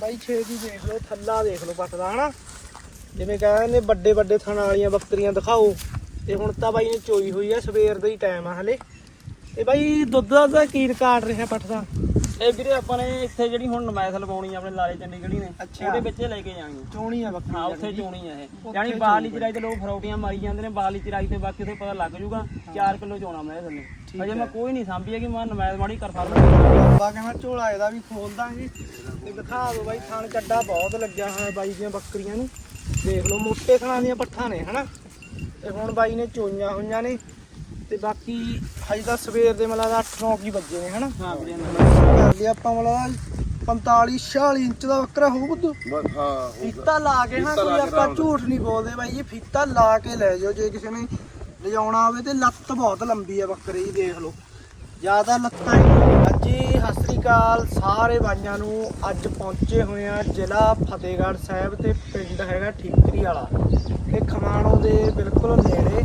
ਬਾਈ ਛੇਤੀ ਦੇਖ ਲਓ, ਥੱਲਾ ਦੇਖ ਲਓ ਪੱਟ ਦਾ, ਹਨਾ? ਜਿਵੇਂ ਕਹਿੰਦੇ ਨੇ ਵੱਡੇ ਵੱਡੇ ਥਣ ਵਾਲੀਆਂ ਬੱਕਰੀਆਂ ਦਿਖਾਓ। ਤੇ ਹੁਣ ਤਾਂ ਬਾਈ ਨੇ ਚੋਈ ਹੋਈ ਆ, ਸਵੇਰ ਦਾ ਹੀ ਟਾਈਮ ਆ ਹਲੇ। ਤੇ ਬਾਈ ਦੁੱਧ ਦਾ ਕੀ ਰਿਕਾਰਡ ਰਿਹਾ ਪੱਟ ਦਾ? ਇਹ ਵੀਰੇ ਆਪਾਂ ਨੇ ਇੱਥੇ ਜਿਹੜੀ ਹੁਣ ਨਮਾਇਸ਼ ਲਵਾਉਣੀ ਆ ਆਪਣੇ ਲਾਲੇ ਚੰਡੀਗੜ੍ਹੀ ਨੇ ਅੱਛਾ। ਉਹਦੇ ਵਿੱਚ ਇਹ ਲੈ ਕੇ ਜਾਣੀ ਆ। ਚੋਣੀ ਆ ਬੱਕਰੀ ਹਾਂ ਉੱਥੇ ਚੋਣੀ ਆ ਇਹ। ਉੱਥੇ ਯਾਨੀ ਬਾਹਲੀ ਚਰਾਈ ਤੇ ਲੋਕ ਫਰੌਟੀਆਂ ਮਾਰੀ ਜਾਂਦੇ ਨੇ ਬਾਹਲੀ ਚਰਾਈ ਤੇ ਬਾਕੀ ਤੋਂ ਪਤਾ ਲੱਗ ਜੂਗਾ 4 ਕਿਲੋ ਚੋਣਾ ਮੈਂ ਥੱਲੇ ਠੀਕ ਅਜੇ। ਮੈਂ ਕੋਈ ਨਹੀਂ ਸਾਂਭੀ ਹੈ ਕਿ ਮੈਂ ਨਮਾਇਸ਼ ਮਾੜੀ ਕਰ ਸਕਦਾ ਬਾਬਾ ਕਹਿੰਦਾ ਝੋਲਾ ਇਹਦਾ ਵੀ ਖੋਲ ਦਾਂਗੇ। ਤੇ ਦਿਖਾ ਦਿਓ ਬਾਈ ਥਣ ਚੱਡਾ ਬਹੁਤ ਲੱਗਿਆ ਹੋਇਆ ਬਾਈ ਦੀਆਂ ਬੱਕਰੀਆਂ ਨੂੰ। ਦੇਖ ਲਓ ਮੋਟੇ ਥਣਾਂ ਦੀਆਂ ਪੱਠਾਂ ਨੇ ਹਨਾ? ਤੇ ਹੁਣ ਬਾਈ ਨੇ ਚੋਈਆਂ ਹੋਈਆਂ ਨੇ। ਤੇ ਬਾਕੀ ਹਜੇ ਤਾਂ ਸਵੇਰ ਦੇ ਮਲਾ ਦਾ 8 9 ਕੀ ਵੱਜੇ ਨੇ ਹਨਾ? ਹਾਂ ਵੀਰੇ ਕਰ ਲਿਆ ਆਪਾਂ ਮਲਾ 45 46 ਇੰਚ ਦਾ ਬੱਕਰਾ ਹੋਊ ਬੁੱਧੂ ਬਸ ਹਾਂ ਹੋਊਗਾ। ਫੀਤਾ ਲਾ ਕੇ ਨਾ ਕੋਈ ਆਪਾਂ। ਝੂਠ ਨਹੀਂ ਬੋਲਦੇ ਬਾਈ ਜੀ ਫੀਤਾ ਲਾ ਕੇ ਲੈ ਜਾਓ। ਜੇ ਕਿਸੇ ਨੇ ਲਿਜਾਉਣਾ ਹੋਵੇ ਤੇ ਲੱਤ ਬਹੁਤ ਲੰਬੀ ਆ ਬੱਕਰੇ ਦੀ ਦੇਖ ਲਓ। ਜ਼ਿਆਦਾ ਲੱਤਾਂ ਹੀ ਅੱਜੀ ਸਤਿ ਸ੍ਰੀ ਅਕਾਲ ਸਾਰੇ ਬਾਈਆਂ ਨੂੰ। ਅੱਜ ਪਹੁੰਚੇ ਹੋਏ ਆ ਜ਼ਿਲ੍ਹਾ ਫਤਿਹਗੜ੍ਹ ਸਾਹਿਬ ਤੇ ਪਿੰਡ ਹੈਗਾ ਠੀਕਰੀ ਵਾਲਾ। ਤੇ ਖਮਾਣੋ ਦੇ ਬਿਲਕੁਲ ਨੇੜੇ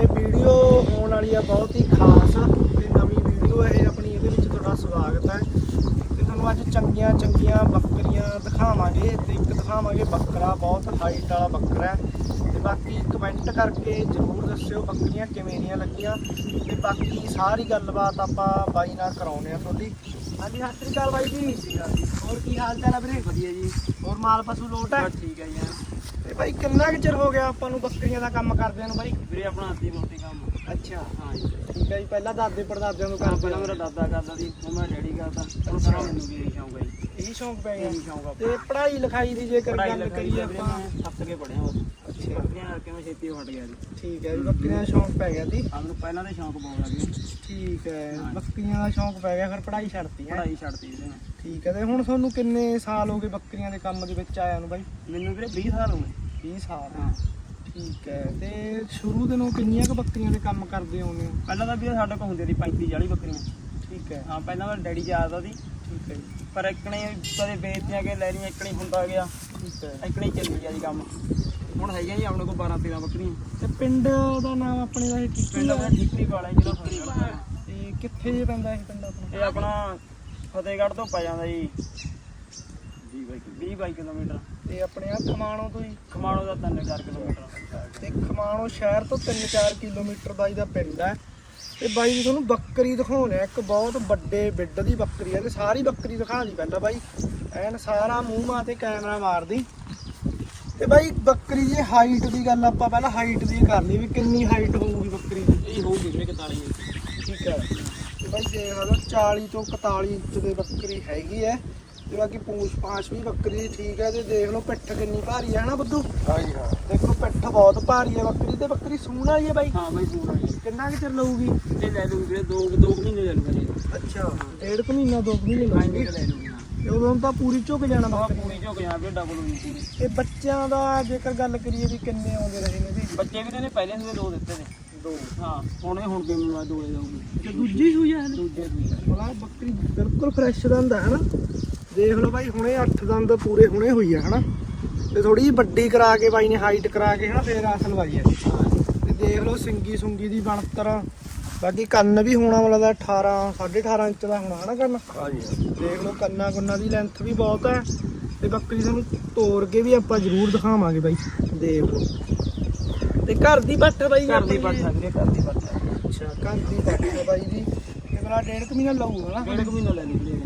ਤੇ ਵੀਡੀਓ ਹੋਣ ਵਾਲੀ ਆ ਬਹੁਤ ਹੀ ਖਾਸ ਤੇ ਨਵੀਂ ਵੀਡੀਓ ਹੈ ਆਪਣੀ ਇਹਦੇ ਵਿੱਚ ਤੁਹਾਡਾ ਸਵਾਗਤ ਹੈ ਤੇ ਤੁਹਾਨੂੰ ਅੱਜ ਚੰਗੀਆਂ ਚੰਗੀਆਂ ਬੱਕਰੀਆਂ ਦਿਖਾਵਾਂਗੇ। ਤੇ ਇੱਕ ਦਿਖਾਵਾਂਗੇ ਬੱਕਰਾ ਬਹੁਤ ਹਾਈਟ ਵਾਲਾ ਬੱਕਰਾ ਹੈ। ਤੇ ਬਾਕੀ ਕਮੈਂਟ ਕਰਕੇ ਜਰੂਰ ਦੱਸਿਓ ਬੱਕਰੀਆਂ ਕਿਵੇਂ ਦੀਆਂ ਲੱਗੀਆਂ। ਤੇ ਬਾਕੀ ਸਾਰੀ ਗੱਲਬਾਤ ਆਪਾਂ ਬਾਈ ਨਾਲ ਕਰਾਉਣੇ ਆ ਤੁਹਾਡੀ। ਹਾਂਜੀ ਸਤਿ ਸ੍ਰੀ ਅਕਾਲ ਬਾਈ ਜੀ। ਹੋਰ ਕੀ ਹਾਲ ਚਾਲ ਹੈ ਵੀਰੇ? ਵਧੀਆ ਜੀ। ਹੋਰ ਮਾਲ ਪਸ਼ੂ ਲੋਟ ਹੈ? ਠੀਕ ਹੈ ਯਾਰ ਤੇ ਬਾਈ ਕਿੰਨਾ ਕੁ ਚਿਰ ਹੋ ਗਿਆ ਆਪਾਂ ਨੂੰ ਬੱਕਰੀਆਂ ਦਾ ਕੰਮ ਕਰਦਿਆਂ ਨੂੰ ਬਾਈ? ਵੀਰੇ ਆਪਣਾ ਹੱਥੀ ਮੋਟੀ ਕੰਮ। ਅੱਛਾ। ਹਾਂ ਜੀ। ਠੀਕ ਹੈ ਜੀ ਪਹਿਲਾਂ ਦਾਦੇ ਪੜਦਾਦਿਆਂ ਨੂੰ ਕਰਦੇ ਪਹਿਲਾਂ ਮੇਰਾ ਦਾਦਾ ਕਰਦਾ ਸੀ ਹੁਣ ਮੈਂ ਡੈਡੀ ਕਰਦਾ। ਹੁਣ ਸਾਰਾ ਮੈਨੂੰ ਵੀ ਇਹੀ ਸ਼ੌਂਕ ਹੈ ਜੀ। ਇਹੀ ਸ਼ੌਂਕ ਪੈ ਗਿਆ। ਤੇ ਪੜ੍ਹਾਈ ਲਿਖਾਈ ਦੀ ਜੇਕਰ ਗੱਲ ਕਰੀਏ ਆਪਾਂ। ਸੱਤ ਕੇ ਪੜਿਆ ਬਸ ਕਰਕੇ ਮੈਂ ਛੇਤੀ ਹਟ ਗਿਆ ਜੀ? ਠੀਕ ਹੈ ਜੀ ਬੱਕਰੀਆਂ ਦਾ ਸ਼ੌਂਕ ਪੈ ਗਿਆ ਜੀ। ਆ ਮੈਨੂੰ ਪਹਿਲਾਂ ਦੇ ਸ਼ੌਂਕ ਬਹੁਤ ਲੱਗੇ ਠੀਕ ਹੈ। ਬੱਕਰੀਆਂ ਦਾ ਸ਼ੌਂਕ ਪੈ ਗਿਆ ਫਿਰ ਪੜ੍ਹਾਈ ਛੱਡਤੀ ਹੈ। ਪੜ੍ਹਾਈ ਛੱਡਤੀ ਵੀਰੇ ਮੈਂ ਠੀਕ ਹੈ ਤੇ ਹੁਣ ਤੁਹਾਨੂੰ ਕਿੰਨੇ ਸਾਲ ਹੋ ਗਏ ਬੱਕਰੀਆਂ ਦੇ ਕੰਮ ਦੇ ਵਿੱਚ ਆਇਆ ਨੂੰ ਬਾਈ? ਮੈਨੂੰ ਵੀਰੇ 20 ਸਾਲ ਹੋ ਗਏ। 20 ਸਾਲ। ਹਾਂ। ਠੀਕ ਹੈ ਤੇ ਸ਼ੁਰੂ ਦਿਨੋਂ ਕਿੰਨੀਆਂ ਕੁ ਬੱਕਰੀਆਂ ਦੇ ਕੰਮ ਕਰਦੇ ਆਉਂਦੇ ਹੋ? ਪਹਿਲਾਂ ਤਾਂ ਵੀਰੇ ਸਾਡੇ ਕੋਲ ਹੁੰਦੇ ਸੀ 35 40 ਬੱਕਰੀਆਂ। ਠੀਕ ਹੈ। ਹਾਂ ਪਹਿਲਾਂ ਮੈਂ ਡੈਡੀ ਜਾਂਦਾ ਸੀ। ਠੀਕ ਹੈ ਜੀ, ਪਰ ਇੱਕਣੇ ਕਦੇ ਵੇਚਤੀਆਂ ਕਿ ਲੈ ਲਈਆਂ ਇੱਕਣੇ ਹੁੰਦਾ ਗਿਆ। ਠੀਕ ਹੈ। ਇੱਕਣੇ ਚੱਲੀ ਗਿਆ ਜੀ ਕੰਮ। ਹੁਣ ਹੈਗੀਆਂ ਜੀ ਆਪਣੇ ਕੋਲ 12 13 ਬੱਕਰੀਆਂ। ਤੇ ਪਿੰਡ ਦਾ ਨਾਮ ਆਪਣੇ ਦਾ ਇਹ ਟਿੱਕੀ ਪਿੰਡ ਠੀਕਰੀ ਵਾਲਾ ਜਿਹੜਾ ਫਤਿਹਗੜ੍ਹ ਤੇ ਕਿੱਥੇ ਜੇ ਪੈਂਦਾ ਇਹ ਪਿੰਡ ਆਪਣਾ? ਇਹ ਆਪਣਾ ਫਤਿਹਗੜ੍ਹ ਤੋਂ ਪੈ ਜਾਂਦਾ ਜੀ। 20 ਬਾਈ 20 ਬਾਈ ਕਿਲੋਮੀਟਰ। ਤੇ ਆਪਣੇ ਆ ਖਮਾਣੋ ਤੋਂ ਹੀ ਖਮਾਣੋ ਦਾ 3-4 ਕਿਲੋਮੀਟਰ। ਤੇ ਖਮਾਣੋ ਸ਼ਹਿਰ ਤੋਂ 3-4 ਕਿਲੋਮੀਟਰ ਬਾਈ ਦਾ ਪਿੰਡ ਹੈ। ਤੇ ਬਾਈ ਜੀ ਤੁਹਾਨੂੰ ਬੱਕਰੀ ਦਿਖਾਉਣੇ ਆ। ਇੱਕ ਬਹੁਤ ਵੱਡੇ ਬਿੱਡ ਦੀ ਬੱਕਰੀ ਹੈ ਤੇ ਸਾਰੀ ਬੱਕਰੀ ਦਿਖਾ ਦੀ ਪਹਿਲਾਂ ਬਾਈ। ਐਨ ਸਾਰਾ ਮੂੰਹ ਮਾਂ ਤੇ ਕੈਮਰਾ ਮਾਰਦੀ। ਤੇ ਬਾਈ ਬੱਕਰੀ ਦੀ ਹਾਈਟ ਦੀ ਗੱਲ ਆਪਾਂ ਪਹਿਲਾਂ ਹਾਈਟ ਦੀ ਕਰ ਲਈ ਵੀ ਕਿੰਨੀ ਹਾਈਟ ਹੋਊਗੀ ਬੱਕਰੀ ਦੀ? ਇਹ ਹੋਊਗੀ ਵੀਰੇ 41 ਇੰਚ। ਠੀਕ ਹੈ। ਤੇ ਬਾਈ ਦੇਖ ਲਓ 40 ਤੋਂ 41 ਇੰਚ ਦੇ ਬੱਕਰੀ ਹੈਗੀ ਹੈ ਤੇ ਬਾਕੀ ਪੂਛ ਪਾਛ ਵੀ ਬੱਕਰੀ ਦੀ ਠੀਕ ਹੈ ਤੇ ਦੇਖ ਲਓ ਪਿੱਠ ਕਿੰਨੀ ਭਾਰੀ ਹੈ ਨਾ ਬੱਦੂ ਹਾਂਜੀ ਹਾਂ। ਦੇਖੋ ਪਿੱਠ ਬਹੁਤ ਭਾਰੀ ਹੈ ਬੱਕਰੀ ਤੇ ਬੱਕਰੀ ਸੂਣ ਵਾਲੀ ਹੈ ਬਾਈ। ਹਾਂ ਬਾਈ ਪੂਰਾ ਜੀ ਕਿੰਨਾ ਕੁ ਚਿਰ ਲਊਗੀ? ਇਹ ਲੈ ਲੂਗੀ ਵੀਰੇ 2 2 ਮਹੀਨੇ ਲੈ ਜੀ। ਅੱਛਾ ਡੇਢ ਕੁ ਮਹੀਨਾ ਦੋ ਕੁ ਮਹੀਨੇ ਹਾਂ ਲਊਗੀ। ਲੈ ਹਾਂ ਤੇ ਉਦੋਂ ਤਾਂ ਪੂਰੀ ਝੁਕ ਜਾਣਾ ਆਹ ਬੱਕਰੀ ਪੂਰੀ ਝੁਕ ਜਾ ਵੀਰੇ ਡਬਲ ਹੋਈ ਪੂਰੀ। ਇਹ ਬੱਚਿਆਂ ਦਾ ਜੇਕਰ ਗੱਲ ਕਰੀਏ ਵੀ ਕਿੰਨੇ ਆਉਂਦੇ ਰਹੇ ਨੇ ਵੀ। ਬੱਚੇ ਵੀਰੇ ਨੇ ਪਹਿਲੇ ਸੂਏ ਦੋ ਦਿੱਤੇ ਨੇ। ਦੋ। ਹਾਂ ਹੁਣ ਇਹ ਹੁਣ ਕਿਵੇਂ ਮੈਂ ਦੋ ਦੇ ਦਊਗੀ ਤੇ ਦੂਜੀ ਸੂਈ ਹੈ ਹਲੇ ਦੂਜੇ ਸੂਏ ਮਲਾ ਬੱਕਰੀ ਬਿਲਕੁਲ ਫਰੈਸ਼ ਦੰਦ ਹੈ ਹਨਾ? ਦੇਖ ਲਓ ਬਾਈ ਹੁਣੇ 8 ਦੰਦ ਪੂਰੇ ਹੁਣੇ ਹੋਈ ਹੈ ਹਨਾ? ਤੇ ਥੋੜੀ ਜਿਹੀ ਵੱਡੀ ਕਰਾ ਕੇ ਬਾਈ ਨੇ ਹਾਈਟ ਕਰਾ ਕੇ ਹਨਾ ਫੇਰ ਆਸਲ ਵਾਈ ਹੈ। ਤੇ ਦੇਖ ਲਓ ਸਿੰਗੀ ਸੁੰਗੀ ਦੀ ਬਣਤਰ। ਬਾਕੀ ਕੰਨ ਵੀ ਹੋਣਾ ਵਾਲਾ ਦਾ 18 18.5 ਇੰਚ ਦਾ ਹੋਣਾ ਹਨਾ ਕੰਨ? ਹਾਂਜੀ। ਦੇਖ ਲਓ ਕੰਨਾ ਕੁੰਨਾ ਦੀ ਲੈਂਥ ਵੀ ਬਹੁਤ ਹੈ ਤੇ ਬੱਕਰੀ ਤੁਹਾਨੂੰ ਤੋੜ ਕੇ ਵੀ ਆਪਾਂ ਜ਼ਰੂਰ ਦਿਖਾਵਾਂਗੇ ਬਾਈ। ਦੇਖ ਲਓ। ਤੇ ਘਰ ਦੀ ਬੱਠ ਬਾਈ ਘਰ ਦੀ ਪੱਠਾ ਵੀਰੇ ਘਰ ਦੀ ਪੱਠਾ ਅੱਛਾ ਘਰ ਦੀ ਬੱਠ ਹੈ ਬਾਈ ਦੀ ਤੇ ਮੇਰਾ ਡੇਢ ਕੁ ਮਹੀਨਾ ਲਾਊਗਾ ਨਾ? ਡੇਢ ਕੁ ਮਹੀਨਾ ਲੈ ਲਈ ਵੀਰੇ।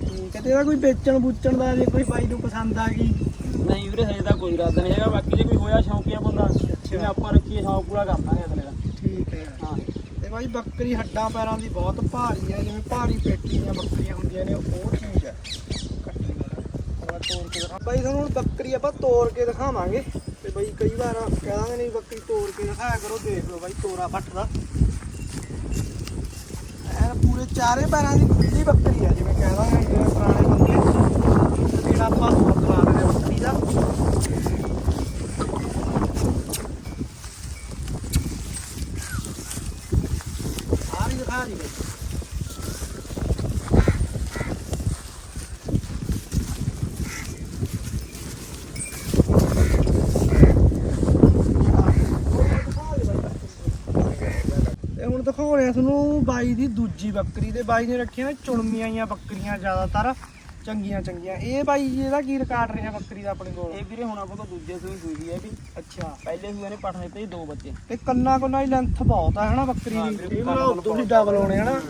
ਠੀਕ ਹੈ ਤੇ ਇਹਦਾ ਕੋਈ ਵੇਚਣ ਬੂਚਣ ਦਾ ਜੇ ਕੋਈ ਬਾਈ ਨੂੰ ਪਸੰਦ ਆ ਗਈ? ਨਹੀਂ ਵੀਰੇ ਹਜੇ ਤਾਂ ਕੋਈ ਇਰਾਦਾ ਨਹੀਂ ਹੈਗਾ। ਬਾਕੀ ਜੇ ਕੋਈ ਹੋਇਆ ਸ਼ੌਂਕੀਆ ਬੰਦਾ ਜਿਵੇਂ ਆਪਾਂ ਰੱਖੀਏ ਸ਼ੌਂਕ ਪੂਰਾ ਕਰ ਦਾਂਗੇ ਅਗਲੇ ਦਾ। ਠੀਕ ਹੈ। ਹਾਂ। ਭਾਈ ਬੱਕਰੀ ਹੱਡਾਂ ਪੈਰਾਂ ਦੀ ਬਹੁਤ ਭਾਰੀ ਹੈ, ਜਿਵੇਂ ਭਾਰੀ ਪੇਟੀ ਦੀਆਂ ਬੱਕਰੀਆਂ ਹੁੰਦੀਆਂ ਨੇ, ਉਹ ਚੀਜ਼ ਹੈ। ਕੱਟੀ ਤੋੜ ਕੇ ਦਿਖਾ। ਬਾਈ, ਤੁਹਾਨੂੰ ਹੁਣ ਬੱਕਰੀ ਆਪਾਂ ਤੋੜ ਕੇ ਦਿਖਾਵਾਂਗੇ। ਤੇ ਬਾਈ, ਕਈ ਵਾਰ ਕਹਿ ਦਾਂਗੇ ਨਹੀਂ ਬੱਕਰੀ ਤੋੜ ਕੇ ਦਿਖਾਇਆ ਕਰੋ, ਦੇਖ ਲਓ ਬਾਈ, ਤੋਰਾ ਫੱਟਦਾ ਐਨ ਪੂਰੇ ਚਾਰੇ ਪੈਰਾਂ ਦੀ ਖੁੱਲੀ ਬੱਕਰੀ ਹੈ, ਜਿਵੇਂ ਕਹਿ ਦਾਂਗੇ ਜਿਵੇਂ ਪੁਰਾਣੇ ਬੰਦੇ ਤੇ ਆਪਾਂ ਹੁਣ ਖਵਾ ਦਿੰਦੇ ਹਾਂ ਬੱਕਰੀ ਦਾ ਆਹ ਵੀ ਦਿਖਾ ਦੀ ਬਾਈ ਤੇ ਹੁਣ ਦਿਖਾਉਣੇ ਆ ਤੁਹਾਨੂੰ ਬਾਈ ਦੀ ਦੂਜੀ ਬੱਕਰੀ ਤੇ ਬਾਈ ਨੇ ਰੱਖੀਆਂ ਨੇ ਚੁਣਮੀਆਂ ਆਈਆਂ ਬੱਕਰੀਆਂ ਜ਼ਿਆਦਾਤਰ ਚੰਗੀਆਂ ਚੰਗੀਆਂ। ਇਹ ਬਾਈ ਜੀ ਇਹਦਾ ਕੀ ਰਿਕਾਰਡ ਰਿਹਾ ਬੱਕਰੀ ਦਾ ਆਪਣੇ ਕੋਲ? ਇਹ ਵੀਰੇ ਹੁਣ ਆਪਾਂ ਤੋਂ ਦੂਜੇ ਸੂਈ ਸੂਈ ਹੈ ਵੀ ਅੱਛਾ। ਪਹਿਲੇ ਸੂਏ ਨੇ ਪੱਠ ਦਿੱਤੇ ਸੀ ਦੋ ਬੱਚੇ। ਤੇ ਕੰਨਾ ਕੋਨਾ ਦੀ ਲੈਂਥ ਬਹੁਤ ਆ ਹਨਾ ਬੱਕਰੀ ਦੀ? ਇਹ ਉਦੋਂ ਹੀ ਡਬਲ ਹੋਣੇ ਹਨਾ?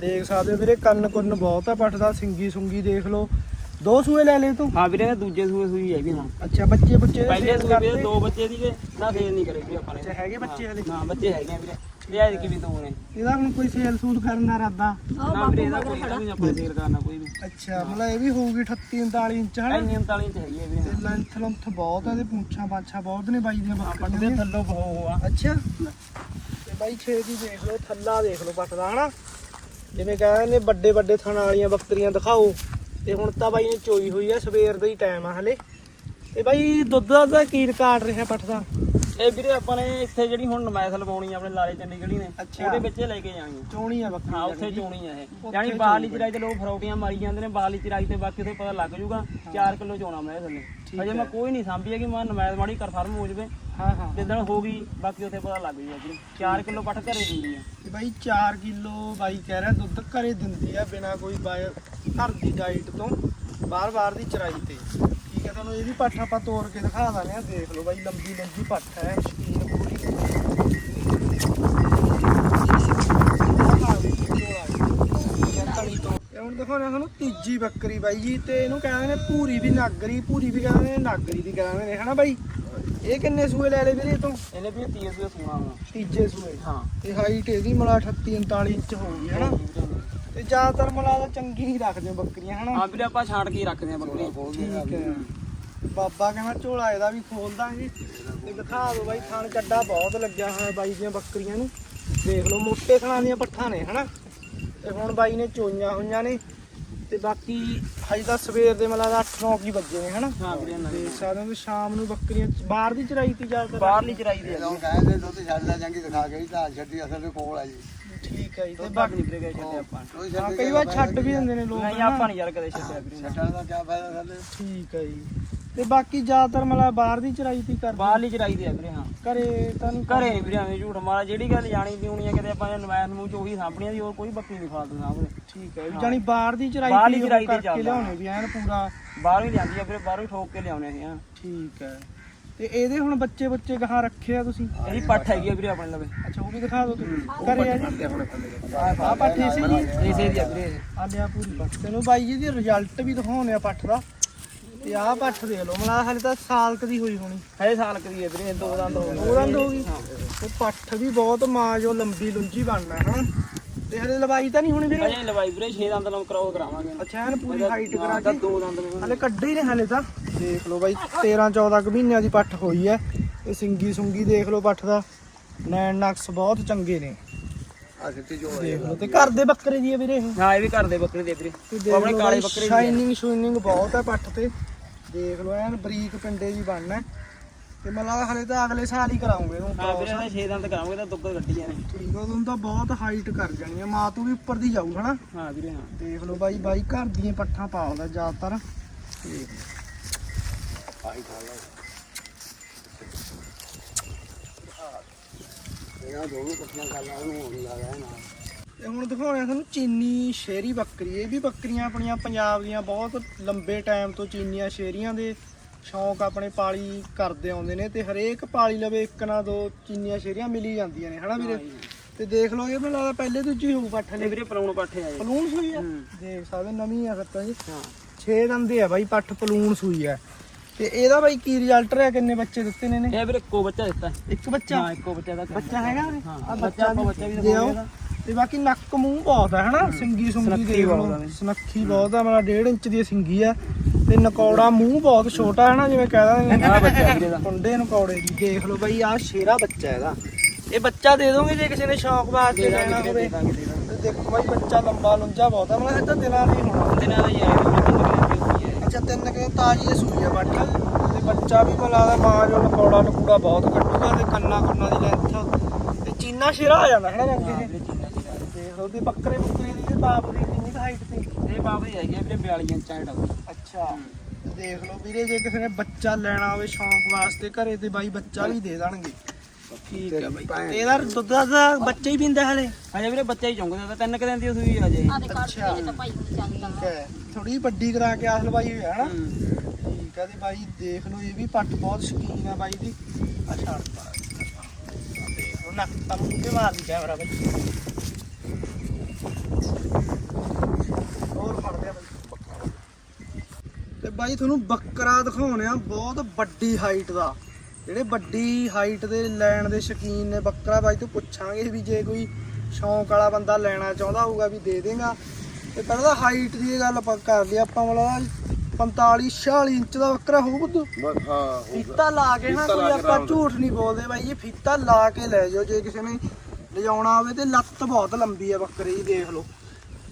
ਦੇਖ ਸਕਦੇ ਹੋ ਵੀਰੇ ਕੰਨ ਕੁੰਨ ਬਹੁਤ ਆ ਪੱਠ ਦਾ ਸਿੰਗੀ ਸੁੰਗੀ ਦੇਖ ਲਓ। ਦੋ ਸੂਏ ਲੈ ਲਏ ਤੂੰ? ਹਾਂ ਵੀਰੇ ਇਹ ਦੂਜੇ ਸੂਏ ਸੂਈ ਹੈ ਵੀ ਹਾਂ। ਅੱਛਾ ਬੱਚੇ ਬੱਚੇ ਪਹਿਲੇ ਸੂਏ? ਵੀਰੇ ਦੋ ਬੱਚੇ ਸੀਗੇ ਨਾ ਫੇਰ ਨਹੀਂ ਕਰੇ ਆਪਾਂ ਨੇ। ਅੱਛਾ ਹੈਗੇ ਬੱਚੇ ਹਲੇ? ਹਾਂ ਬੱਚੇ ਹੈਗੇ ਆ ਵੀਰੇ। ਇਹ ਐਦ ਕਿ ਵੀ ਦੋ ਨੇ ਇਹਦਾ ਹੁਣ ਕੋਈ ਸੇਲ ਸੂਲ ਕਰਨ ਦਾ ਇਰਾਦਾ? ਨਾ ਵੀਰੇ ਇਹਦਾ ਕੋਈ ਇਹਦਾ ਵੀ ਨੀ ਆਪਾਂ ਸੇਲ ਕਰਨਾ ਕੋਈ ਵੀ। ਅੱਛਾ ਮਤਲਬ ਇਹ ਵੀ ਹੋਊਗੀ 38 39 ਇੰਚ ਹਨਾ? ਇੰਨੀ 39 ਇੰਚ ਹੈਗੀ ਹੈ ਵੀਰੇ। ਤੇ ਲੈਂਥ ਲੰਥ ਬਹੁਤ ਆ ਤੇ ਪੁੰਛਾਂ ਪਾਛਾਂ ਬਹੁਤ ਨੇ ਬਾਈ ਦੀਆਂ ਪੱਠ ਬੱਕਰੀਆਂ ਦੇ ਦੀਆਂ। ਥੱਲੋਂ ਬਹੁਤ ਆ। ਅੱਛਾ। ਤੇ ਬਾਈ ਛੇ ਦੀ ਦੇਖ ਲਓ ਥੱਲਾ ਦੇਖ ਲਓ ਪੱਟ ਦਾ ਹਨਾ? ਜਿਵੇਂ ਕਹਿੰਦੇ ਨੇ ਵੱਡੇ ਵੱਡੇ ਥਣ ਵਾਲੀਆਂ ਬੱਕਰੀਆਂ ਦਿਖਾਓ। ਤੇ ਹੁਣ ਤਾਂ ਬਾਈ ਨੇ ਚੋਈ ਹੋਈ ਆ ਸਵੇਰ ਦਾ ਹੀ ਟਾਈਮ ਆ ਹਲੇ। ਤੇ ਬਾਈ ਦੁੱਧ ਦਾ ਕੀ ਰਿਕਾਰਡ ਰਿਹਾ ਪੱਟ ਦਾ ਇਹ ਵੀਰੇ ਆਪਾਂ ਨੇ ਇੱਥੇ ਜਿਹੜੀ ਹੁਣ ਨਮਾਇਸ਼ ਲਵਾਉਣੀ ਆ ਆਪਣੇ ਲਾਲੇ ਚੰਡੀਗੜ੍ਹੀ ਨੇ ਅੱਛਾ। ਉਹਦੇ ਵਿੱਚ ਇਹ ਲੈ ਕੇ ਜਾਣੀ ਆ ਚੋਣੀ ਆ ਬੱਕਰੀ ਹਾਂ ਉੱਥੇ ਚੋਣੀ ਆ ਇਹ। ਉੱਥੇ ਯਾਨੀ ਬਾਹਰਲੀ ਚਰਾਈ ਤੇ ਲੋਕ ਫਰੋਟੀਆਂ ਮਾਰੀ ਜਾਂਦੇ ਨੇ ਬਾਹਰਲੀ ਚਰਾਈ ਤੇ ਬਾਕੀ ਉੱਥੇ ਪਤਾ ਲੱਗ ਜੂਗਾ 4 ਕਿਲੋ ਚੋਣਾ ਮੈਂ ਥੱਲੇ। ਠੀਕ ਹੈ। ਮੈਂ ਕੋਈ ਨਹੀਂ ਸਾਂਭੀ ਹੈ ਕਿ ਮੈਂ ਨਮਾਇਜ਼ ਮਾੜੀ ਕਨਫਰਮ ਹੋ ਜਵੇ ਹਾਂ ਹਾਂ। ਜਿੱਦਣ ਹੋ ਗਈ ਬਾਕੀ ਉੱਥੇ ਪਤਾ ਲੱਗ ਜੂਗਾ ਵੀਰੇ। 4 ਕਿਲੋ ਪੱਠ ਘਰੇ ਦਿੰਦੀ ਆ। ਤੇ ਬਾਈ 4 ਕਿਲੋ ਬਾਈ ਕਹਿ ਰਿਹਾ ਦੁੱਧ ਘਰੇ ਦਿੰਦੀ ਆ ਬਿਨਾ ਕੋਈ ਬਾਈ- ਘਰ ਦੀ ਡਾਈਟ ਤੋਂ ਬਾਰ-ਬਾਰ ਦੀ ਚਰਾਈ ਤੇ। ਤੁਹਾਨੂੰ ਇਹ ਵੀ ਪੱਠ ਆਪਾਂ ਤੋੜ ਕੇ ਦਿਖਾ ਦਾਂਗੇ ਆ ਦੇਖ ਲਓ ਬਾਈ ਲੰਬੀ ਲੰਬੀ ਪੱਠ ਹੈ ਸ਼ਕੀਨ ਪੂਰੀ। ਇਹ ਹੁਣ ਦਿਖਾਉਣਾ ਤੁਹਾਨੂੰ ਤੀਜੀ ਬੱਕਰੀ ਬਾਈ ਜੀ ਤੇ ਇਹਨੂੰ ਕਹਿੰਦੇ ਨੇ ਪੂਰੀ ਵੀ ਨਾਗਰੀ ਪੂਰੀ ਵੀ ਕਹਿੰਦੇ ਨੇ ਨਾਗਰੀ ਦੀ ਕਹਿੰਦੇ ਨੇ ਹਨਾ ਬਾਈ? ਇਹ ਕਿੰਨੇ ਸੂਏ ਲੈ ਲਏ ਵੀਰੇ ਤੋਂ? ਇਹਨੇ ਵੀ 30 ਰੁਪਏ ਸੋਨਾ ਹੋਣਾ ਤੀਜੇ ਸੂਏ? ਹਾਂ। ਤੇ ਹਾਈਟ ਇਹਦੀ ਮਲਾ 38 39 ਇੰਚ ਹੋਊਗੀ ਹਨਾ? ਤੇ ਜ਼ਿਆਦਾਤਰ ਮਲਾ ਤਾਂ ਚੰਗੀ ਹੀ ਰੱਖਦੇ ਬੱਕਰੀਆਂ ਹਨਾ? ਹਾਂ ਵੀਰੇ ਆਪਾਂ ਛਾਂਟ ਕੇ ਰੱਖਦੇ ਆ ਬੱਕਰੀ। ਠੀਕ ਹੈ। ਬਾਬਾ ਕਹਿੰਦਾ ਝੋਲਾ ਇਹਦਾ ਵੀ ਖੋਲ ਦਾਂਗੇ ਤੇ ਦਿਖਾ ਦਿਓ ਬਾਈ ਥਣ ਚੱਡਾ ਬਹੁਤ ਲੱਗਿਆ ਹੋਇਆ ਬਾਈ ਦੀਆਂ ਬੱਕਰੀਆਂ ਨੂੰ। ਦੇਖ ਲਓ ਮੋਟੇ ਥਣਾਂ ਦੀਆਂ ਪੱਠਾਂ ਨੇ ਹਨਾ? ਤੇ ਹੁਣ ਬਾਈ ਨੇ ਚੋਈਆਂ ਹੋਈਆਂ ਨੇ। ਤੇ ਬਾਕੀ ਹਜੇ ਤਾਂ ਸਵੇਰ ਦੇ ਮਲਾ ਦਾ 8 9 ਕੀ ਵੱਜੇ ਨੇ ਹਨਾ? ਹਾਂ ਵੀਰੇ ਨਾ ਦੇਖ ਸਕਦੇ ਹੋ ਵੀ ਸ਼ਾਮ ਨੂੰ ਬੱਕਰੀਆਂ ਬਾਹਰ ਦੀ ਚਰਾਈ ਤੀ ਜ਼ਿਆਦਾਤਰ? ਬਾਹਰਲੀ ਚਰਾਈ ਦੇ ਹੁਣ ਕਹਿੰਦੇ ਦੁੱਧ ਛੱਡ ਲੈ ਜਾਂਗੀ ਦਿਖਾ ਕੇ ਤਾਂ ਛੱਡੀ ਅਸਲ ਦੇ ਕੋਲ ਆ ਜੀ। ਠੀਕ ਹੈ ਜੀ ਤੇ ਬਾਕੀ ਵੀਰੇ ਗਏ ਛੱਡੇ ਆਪਾਂ ਕੋਈ ਹਾਂ, ਛੱਡ ਕਈ ਵਾਰ ਛੱਡ ਵੀ ਦਿੰਦੇ ਨੇ ਲੋਕ ਨਹੀਂ। ਆਪਾਂ ਨਹੀਂ ਯਾਰ ਕਦੇ ਛੱਡਿਆ ਵੀਰੇ। ਛੱਡਣ ਦਾ ਕੀ ਫਾਇਦਾ ਥੱਲੇ ਠੀਕ ਹੈ ਜੀ। ਤੇ ਬਾਕੀ ਜ਼ਿਆਦਾਤਰ ਮਤਲਬ ਬਾਹਰ ਦੀ ਚਰਾਈ ਤੀ ਕਰਦੇ। ਬਾਹਰਲੀ ਚਰਾਈ ਦੇ ਆ ਵੀਰੇ ਹਾਂ। ਘਰੇ ਤਾਂ ਨਹੀਂ ਘਰੇ ਵੀਰੇ ਐਵੇਂ ਝੂਠ ਮਾਰਾ ਜਿਹੜੀ ਗੱਲ ਜਾਣੀ ਦੀ ਹੋਣੀ ਆ ਕਿਤੇ ਆਪਾਂ ਨਮਾਇਜ਼ ਨੂੰ ਉਹੀ ਸਾਂਭਣੀਆਂ ਦੀ ਹੋਰ ਕੋਈ ਬੱਕਰੀ ਨਹੀਂ ਫਾਲਤੂ ਸਾਂਭਦੇ ਠੀਕ ਹੈ ਜਾਨੀ ਬਾਹਰ ਦੀ ਚਰਾਈ ਬਾਹਰਲੀ ਉਹ ਚਰਾਈ ਤੇ ਚੱਲਦਾ। ਲਿਆਉਣੇ ਵੀ ਐਨ ਪੂਰਾ। ਬਾਹਰੋਂ ਹੀ ਲਿਆਂਦੀ ਆ ਵੀਰੇ ਬਾਹਰੋਂ ਹੀ ਠੋਕ ਕੇ ਲਿਆਉਣੇ ਸੀ ਹਾਂ। ਠੀਕ ਹੈ। ਤੇ ਇਹਦੇ ਹੁਣ ਬੱਚੇ ਬੱਚੇ ਗਾਹਾਂ ਰੱਖੇ ਆ ਤੁਸੀਂ? ਇਹਦੀ ਪੱਠ ਹੈਗੀ ਆ ਵੀਰੇ ਆਪਣੇ ਲਵੇ। ਅੱਛਾ ਉਹ ਵੀ ਦਿਖਾ ਦਿਓ ਤੁਸੀਂ। ਘਰੇ ਆ ਜੀ? ਆ ਪੱਠ ਇਸੇ ਜੀ ਇਸੇ ਦੀ ਆ ਵੀਰੇ। ਆ ਲਿਆ ਪੂਰੀ ਪੱਠ। ਤੈਨੂੰ ਬਾਈ ਜੀ ਦੀ ਰਿਜ਼ਲਟ ਵੀ ਦਿਖਾਉਣੇ ਆ ਪੱਠ ਦਾ। ਤੇ ਆਹ ਪੱਠ ਦੇਖ ਲਓ ਮਲਾ ਹਲੇ ਤਾਂ ਸਾਲ ਕੁ ਦੀ ਹੋਈ ਹੋਣੀ। ਹਜੇ ਸਾਲ ਕਦੀ ਆ ਵੀਰੇ ਦੋ ਦੰਦ ਹੋ ਗਏ। ਦੰਦ ਹੋ ਗਈ। ਉਹ ਪੱਠ ਵੀ ਬਹੁਤ ਮਾਂ ਜੋ ਲੰਬੀ ਲੁੰਜੀ ਬਣਨਾ ਹਾਂ ਤੇ ਹਲੇ ਲਵਾਈ ਤਾਂ ਨਹੀਂ ਹੋਣੀ ਵੀਰੇ। ਹਜੇ ਲਵਾਈ ਵੀਰੇ 6 ਦੰਦ ਲੰਮ ਕਰਾਓ ਕਰਾਵਾਂਗੇ। ਅੱਛਾ ਐਨ ਪੂਰੀ ਹਾਈਟ ਕਰਾ ਹਾਂ, ਕੇ। ਦੋ ਦੰਦ ਹਲੇ ਕੱਢੇ ਹੀ ਨੇ ਹਲੇ ਤਾਂ। ਦੇਖ ਲਓ ਬਾਈ। 13 14 ਕੁ ਮਹੀਨਿਆਂ ਦੀ ਪੱਠ ਹੋਈ ਐ ਤੇ ਸਿੰਗੀ ਸੁੰਗੀ ਦੇਖ ਲਓ ਪੱਠ ਦਾ। ਨੈਣ ਨਕਸ ਬਹੁਤ ਚੰਗੇ ਨੇ। ਆ ਸਿੱਟੀ ਜੋ ਦੇਖ ਲਓ ਤੇ ਘਰ ਦੇ ਬੱਕਰੇ ਦੀ ਆ ਵੀਰੇ ਇਹ। ਹਾਂ ਇਹ ਵੀ ਘਰ ਦੇ ਬੱਕਰੇ ਦੇ ਵੀਰੇ। ਤੇ ਉਹ ਦੇਖ ਆਪਣੇ ਲਓ ਕਾਲੇ ਬਾਈ ਬੱਕਰੇ ਵੀ ਆ। ਸ਼ਾਈਨਿੰਗ ਸ਼ੂਨਿੰਗ ਬਹੁਤ ਹੈ ਪੱਠ ਤੇ। ਦੇਖ ਲਓ ਐਨ ਬਰੀਕ ਪਿੰਡੇ ਜੀ ਬਣਨਾ ਹੈ। ਤੇ ਮੈਨੂੰ ਲੱਗਦਾ ਹਲੇ ਤਾਂ ਅਗਲੇ ਸਾਲ ਹੀ ਕਰਾਉਂਗੇ ਇਹਨੂੰ ਹਾਂ ਵੀਰੇ ਇਹਦਾ 6 ਦੰਦ ਕਰਾਵਾਂਗੇ ਤਾਂ ਦੁੱਧ ਗੱਡੀਆਂ ਨੇ। ਠੀਕ ਆ ਤੁਹਾਨੂੰ ਤਾਂ ਬਹੁਤ ਹਾਈਟ ਕਰ ਜਾਣੀ ਹੈ ਮਾਂ ਤੋਂ ਵੀ ਉੱਪਰ ਦੀ ਜਾਊ ਹਨਾ? ਹਾਂ ਵੀਰੇ ਹਾਂ। ਦੇਖ ਲਓ ਬਾਈ ਬਾਈ ਘਰ ਦੀਆਂ ਪੱਠਾਂ ਪਾਉਂਦਾ ਜ਼ਿਆਦਾਤਰ। ਇਹਨਾਂ ਦੋਨੋਂ ਪੱਟੀਆਂ ਕਰ ਲਾ ਉਹਨੂੰ ਹੋਣ ਲੱਗਾ ਨਾ ਤੇ ਹੁਣ ਦਿਖਾਉਣਾ ਤੁਹਾਨੂੰ ਚੀਨੀ ਸ਼ੇਰੀ ਬੱਕਰੀ। ਇਹ ਵੀ ਬੱਕਰੀਆਂ ਆਪਣੀਆਂ ਪੰਜਾਬ ਦੀਆਂ ਬਹੁਤ ਲੰਬੇ ਟਾਈਮ ਤੋਂ ਚੀਨੀਆਂ ਸ਼ੇਰੀਆਂ ਦੇ ਸ਼ੌਂਕ ਆਪਣੇ ਪਾਲੀ ਕਰਦੇ ਆਉਂਦੇ ਨੇ ਤੇ ਹਰੇਕ ਪਾਲੀ ਲਵੇ ਇੱਕ ਨਾ ਦੋ ਚੀਨੀਆਂ ਸ਼ੇਰੀਆਂ ਮਿਲੀ ਜਾਂਦੀਆਂ ਨੇ ਹਨਾ ਵੀਰੇ? ਤੇ ਦੇਖ ਲਓ ਇਹ ਮੈਨੂੰ ਲੱਗਦਾ ਪਹਿਲੇ ਦੂਜੀ ਹੋਊ ਪੱਠ ਨੇ। ਵੀਰੇ ਪਲੂਣ ਪੱਠੇ ਆ ਜੀ ਪਲੂਣ ਸੂਈ ਆ। ਦੇਖ ਸਕਦੇ ਨਵੀਂ ਆ ਖੱਤਾਂ ਜੀ। ਹਾਂ। 6 ਦੰਦੇ ਆ ਬਾਈ ਪੱਠ ਪਲੂਣ ਸੂਈ ਆ ਤੇ ਇਹਦਾ ਬਾਈ ਕੀ ਰਿਜ਼ਲਟ ਰਿਹਾ? ਕਿੰਨੇ ਬੱਚੇ ਦਿੱਤੇ ਨੇ ਇਹਨੇ? ਇਹ ਵੀਰੇ ਇੱਕੋ ਬੱਚਾ ਦਿੱਤਾ। ਇੱਕ ਬੱਚਾ? ਹਾਂ ਇੱਕੋ ਬੱਚਾ ਦਾ। ਬੱਚਾ ਹੈਗਾ ਵੀਰੇ? ਆ ਬੱਚਾ ਆਪਾਂ ਬੱਚਾ ਵੀ ਦਿਖਾਉਂਦੇ ਤੇ ਬਾਕੀ ਨੱਕ ਮੂੰਹ ਬਹੁਤ ਹੈ ਹਨਾ? ਸਿੰਗੀ ਸੁੰਗੀ ਆ ਵੀ। ਸੁਨੱਖੀ ਬਹੁਤ ਆ ਮਤਲਬ 1.5 ਇੰਚ ਦੀ ਸਿੰਗੀ ਆ। ਤੇ ਨਕੌੜਾ ਮੂੰਹ ਬਹੁਤ ਛੋਟਾ ਹੈ ਨਾ ਜਿਵੇਂ ਕਹਿ ਆਹ ਬੱਚਾ ਵੀਰੇ ਦਾ। ਕੁੰਡੇ ਨਕੌੜੇ ਦੀ ਦੇਖ ਲਓ ਬਾਈ ਆ ਸ਼ੇਰਾ ਬੱਚਾ ਇਹਦਾ। ਇਹ ਬੱਚਾ ਦੇ ਦੋਗੇ ਜੇ ਕਿਸੇ ਨੇ ਸ਼ੌਂਕ ਵਾਸਤੇ ਦੇ ਲੈਣਾ ਹੋਵੇ। ਦੇ ਦੇ ਦੇਖੋ ਬਾਈ ਬੱਚਾ ਲੰਬਾ ਲੁੰਜਾ ਬਹੁਤ ਆ ਮਤਲਬ ਇਹ ਤਾਂ ਦਿਨਾਂ ਦਾ ਹੀ ਹੋਣਾ। ਦਿਨਾਂ ਦਾ ਹੀ ਆ ਵੀਰੇ ਅੱਛਾ ਤਿੰਨ ਕਿਲੋ ਤਾਜੀ ਸੂਈ ਆ ਬੱਠ ਤੇ ਬੱਚਾ ਵੀ ਮਲਾ ਦਾ ਮਾਂ ਜੋ ਨਕੌੜਾ ਨਕੂੜਾ ਬਹੁਤ ਕੱਟੂਗਾ ਤੇ ਕੰਨਾ ਕੁੰਨਾ ਦੀ ਲੈਂਥ ਤੇ ਚੀਨਾ ਸ਼ੇਰਾ ਆ ਜਾਂਦਾ ਹੈ ਨਾ ਰੰਗ ਬੱਕਰੇ ਬੱਕਰੇ ਦੀ ਤੇ ਬਾਪ ਦੀ ਕਿੰਨੀ ਹਾਈਟ ਤੇ। ਇਹ ਬਾਬਰੀ ਹੈਗੀ ਆ ਵੀਰੇ 42 ਇੰਚ ਹਾਈਟ ਆ ਅੱਛਾ। ਦੇਖ ਲਓ ਵੀਰੇ ਜੇ ਕਿਸੇ ਨੇ ਬੱਚਾ ਲੈਣਾ ਹੋਵੇ ਸ਼ੌਂਕ ਵਾਸਤੇ ਘਰੇ ਤੇ ਬਾਈ ਬੱਚਾ ਵੀ ਦੇ ਦੇਣਗੇ। ਠੀਕ ਹੈ ਬਾਈ। ਭੈਣ। ਤੇ ਇਹਦਾ ਦੁੱਧ ਦਾ ਬੱਚਾ ਹੀ ਪੀਂਦਾ ਹਲੇ। ਹਜੇ ਵੀਰੇ ਬੱਚਾ ਹੀ ਚੁੰਗਦਾ ਤਾਂ ਤਿੰਨ ਕੁ ਦਿਨ ਦੀ ਸੂਈ ਹਜੇ। ਅੱਛਾ। ਠੀਕ ਹੈ। ਥੋੜੀ ਵੱਡੀ ਕਰਾ ਕੇ ਆਸ ਲਵਾਈ ਹੋਈ ਹੈ ਹਨਾ? ਠੀਕ ਹੈ ਤੇ ਬਾਈ ਦੇਖ ਲਓ ਇਹ ਵੀ ਪੱਟ ਬਹੁਤ ਸ਼ਕੀਨ ਆ ਬਾਈ ਦੀ। ਆ ਛੱਡ ਪਾ ਦੇਖ ਲਓ ਨੱਕ ਤਾਂ ਮੂੰਹ ਤੇ ਮਾਰ ਦੀ ਕੈਮਰਾ ਬਾਈ। ਹੋਰ ਫੜਦੇ ਆ ਬਾਈ। ਤੇ ਬਾਈ ਤੁਹਾਨੂੰ ਬੱਕਰਾ ਦਿਖਾਉਣੇ ਆ ਬਹੁਤ ਵੱਡੀ ਹਾਈਟ ਦਾ। ਜਿਹੜੇ ਵੱਡੀ ਹਾਈਟ ਦੇ ਲੈਣ ਦੇ ਸ਼ਕੀਨ ਨੇ ਬੱਕਰਾ ਬਾਈ ਤੋਂ ਪੁੱਛਾਂਗੇ ਵੀ ਜੇ ਕੋਈ ਸ਼ੌਂਕ ਵਾਲਾ ਬੰਦਾ ਲੈਣਾ ਚਾਹੁੰਦਾ ਹੋਊਗਾ ਵੀ ਦੇ ਦੇਗਾ। ਤੇ ਪਹਿਲਾਂ ਤਾਂ ਹਾਈਟ ਦੀ ਇਹ ਗੱਲ ਆਪਾਂ ਕਰ ਲਈ ਆਪਾਂ ਵਾਲਾ 45 46 ਇੰਚ ਦਾ ਬੱਕਰਾ ਹੋਊ ਬੁੱਧੂ। ਬਸ ਹਾਂ। ਫੀਤਾ ਲਾ ਕੇ ਨਾ ਕੋਈ ਆਪਾਂ ਝੂਠ ਨਹੀਂ ਬੋਲਦੇ ਬਾਈ ਇਹ ਫੀਤਾ ਲਾ ਕੇ ਲੈ ਜਾਓ ਜੇ ਕਿਸੇ ਨੇ ਲਿਜਾਉਣਾ ਹੋਵੇ ਤੇ ਲੱਤ ਬਹੁਤ ਲੰਬੀ ਆ ਬੱਕਰੇ ਦੀ ਦੇਖ ਲਓ।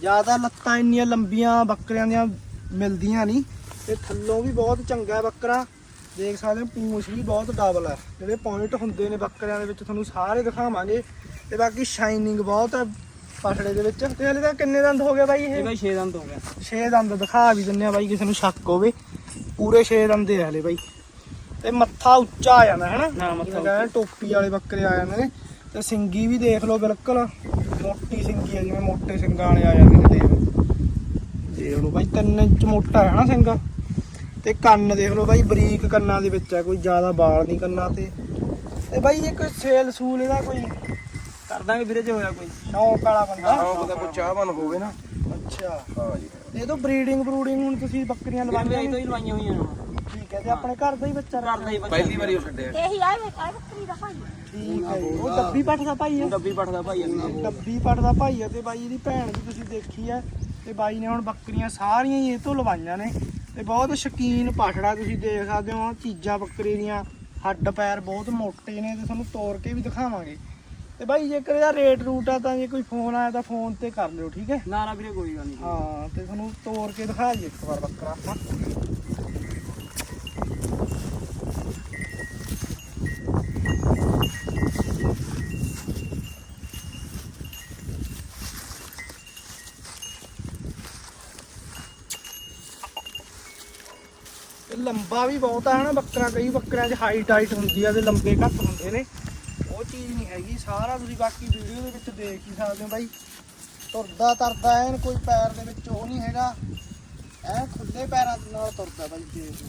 ਜ਼ਿਆਦਾ ਲੱਤਾਂ ਇੰਨੀਆਂ ਲੰਬੀਆਂ ਬੱਕਰਿਆਂ ਦੀਆਂ ਮਿਲਦੀਆਂ ਨਹੀਂ ਤੇ ਥੱਲੋਂ ਵੀ ਬਹੁਤ ਚੰਗਾ ਬੱਕਰਾ। ਦੇਖ ਸਕਦੇ ਹੋ ਪੂੰਛ ਵੀ ਬਹੁਤ ਡਬਲ ਹੈ ਜਿਹੜੇ ਪੁਆਇੰਟ ਹੁੰਦੇ ਨੇ ਬੱਕਰਿਆਂ ਦੇ ਵਿੱਚ ਤੁਹਾਨੂੰ ਸਾਰੇ ਦਿਖਾਵਾਂਗੇ। ਤੇ ਬਾਕੀ ਸ਼ਾਈਨਿੰਗ ਬਹੁਤ ਹੈ ਪਸੜੇ ਦੇ ਵਿੱਚ। ਤੇ ਹਲੇ ਤਾਂ ਕਿੰਨੇ ਦੰਦ ਹੋ ਗਏ ਬਾਈ ਇਹ? ਇਹ ਬਾਈ 6 ਦਿਨ ਤੋਂ ਹੋ ਗਿਆ 6 ਦੰਦ ਦਿਖਾ ਵੀ ਦਿੰਨੇ ਆ ਬਾਈ ਕਿਸੇ ਨੂੰ ਸ਼ੱਕ ਹੋਵੇ। ਪੂਰੇ 6 ਦੰਦ ਦੇ ਹਲੇ ਬਾਈ। ਤੇ ਮੱਥਾ ਉੱਚਾ ਆ ਜਾਂਦਾ ਹੈ ਨਾ ਹਾਂ, ਮੱਥਾ ਕਹਿੰਦੇ ਟੋਪੀ ਵਾਲੇ ਬੱਕਰੇ ਆ ਜਾਂਦੇ ਨੇ। ਤੇ ਸਿੰਗੀ ਵੀ ਦੇਖ ਲਓ ਬਿਲਕੁਲ। ਮੋਟੀ ਸਿੰਗੀ ਆ ਜਿਵੇਂ ਮੋਟੇ ਸਿੰਗਾਂ ਵਾਲੇ ਆ ਜਾਂਦੇ ਨੇ ਦੇਖ ਲਓ। ਦੇਖ ਲਓ ਬਾਈ 3 ਇੰਚ ਮੋਟਾ ਹੈ ਨਾ ਸਿੰਗਾ। ਤੇ ਕੰਨ ਦੇਖ ਲਓ ਬਾਈ ਬਰੀਕ ਕੰਨਾਂ ਦੇ ਵਿੱਚ ਆ ਕੋਈ ਜ਼ਿਆਦਾ ਵਾਲ ਨਹੀਂ ਕੰਨਾਂ ਤੇ। ਤੇ ਬਾਈ ਇਹ ਕੋਈ ਸੇਲ ਸੂਲ ਇਹਦਾ ਕੋਈ ਕਰ ਦਾਂਗੇ ਵੀਰੇ ਜੇ ਹੋਇਆ ਕੋਈ। ਸ਼ੌਂਕ ਵਾਲਾ ਬੰਦਾ। ਸ਼ੌਂਕ ਦਾ ਕੋਈ ਚਾਹਵਾਨ ਹੋਵੇ ਨਾ। ਅੱਛਾ। ਹਾਂ ਜੀ। ਇਹ ਤੋਂ ਬਰੀਡਿੰਗ ਬਰੂਡਿੰਗ ਹੁਣ ਤੁਸੀਂ ਬੱਕਰੀਆਂ ਲਵਾਈਆਂ ਇਹ ਤੋਂ? ਹੀ ਲਵਾਈਆਂ ਹੋਈਆਂ ਨੇ। ਠੀਕ ਹੈ ਤੇ ਆਪਣੇ ਘਰ ਦਾ ਹੀ ਬੱਚਾ ਕਰਦਾ ਹੀ ਬੱਚਾ। ਪਹਿਲੀ ਵਾਰੀ ਉਹ ਛੱਡਿਆ। ਇਹੀ ਆਏ ਬੱਕਰੀ ਦਾ ਭਾਈ ਠੀਕ ਹੈ ਜੀ। ਉਹ ਡੱਬੀ ਪੱਟ ਦਾ ਭਾਈ ਹੈ ਡੱਬੀ ਪੱਠਦਾ ਭਾਈ ਅੱਗੇ ਡੱਬੀ ਪੱਟ ਦਾ ਭਾਈ ਹੈ ਤੇ ਬਾਈ ਦੀ ਭੈਣ ਵੀ ਤੁਸੀਂ ਦੇਖੀ ਹੈ ਤੇ ਬਾਈ ਨੇ ਹੁਣ ਬੱਕਰੀਆਂ ਸਾਰੀਆਂ ਹੀ ਇਹ ਤੋਂ ਲਵਾਈਆਂ ਨੇ। ਤੇ ਬਹੁਤ ਸ਼ਕੀਨ ਪਾਠੜਾ ਤੁਸੀਂ ਦੇਖ ਸਕਦੇ ਹੋ ਚੀਜ਼ਾਂ ਬੱਕਰੀ ਦੀਆਂ ਹੱਡ ਪੈਰ ਬਹੁਤ ਮੋਟੇ ਨੇ ਤੇ ਤੁਹਾਨੂੰ ਤੋੜ ਕੇ ਵੀ ਦਿਖਾਵਾਂਗੇ। ਤੇ ਬਾਈ ਜੇਕਰ ਇਹਦਾ ਰੇਟ ਰੂਟ ਆ ਤਾਂ ਜੇ ਕੋਈ ਫੋਨ ਆਇਆ ਤਾਂ ਫੋਨ ਤੇ ਕਰ ਲਿਓ ਠੀਕ ਹੈ? ਨਾ ਨਾ ਵੀਰੇ ਕੋਈ ਗੱਲ ਨਹੀਂ ਹਾਂ ਤੇ ਤੁਹਾਨੂੰ ਤੋੜ ਕੇ ਦਿਖਾ ਜੀ ਇੱਕ ਵਾਰ ਬੱਕਰਾ ਆਪਾਂ ਇਹ ਲੰਬਾ ਵੀ ਬਹੁਤ ਆ ਹਨਾ, ਬੱਕਰਾ, ਕਈ ਬੱਕਰਿਆਂ 'ਚ ਹਾਈਟ ਹਾਈਟ ਹੁੰਦੀ ਆ ਤੇ ਲੰਬੇ ਘੱਟ ਹੁੰਦੇ ਨੇ। ਉਹ ਚੀਜ਼ ਨਹੀਂ ਹੈਗੀ, ਸਾਰਾ ਤੁਸੀਂ ਬਾਕੀ ਵੀਡੀਓ ਦੇ ਵਿੱਚ ਦੇਖ ਹੀ ਸਕਦੇ ਹੋ ਬਾਈ। ਤੁਰਦਾ ਤਰਦਾ ਐਨ ਕੋਈ ਪੈਰ ਦੇ ਵਿੱਚ ਉਹ ਨਹੀਂ ਹੈਗਾ। ਐ ਖੁੱਲੇ ਪੈਰਾਂ ਦੇ ਨਾਲ ਤੁਰਦਾ ਬਾਈ ਦੇਖ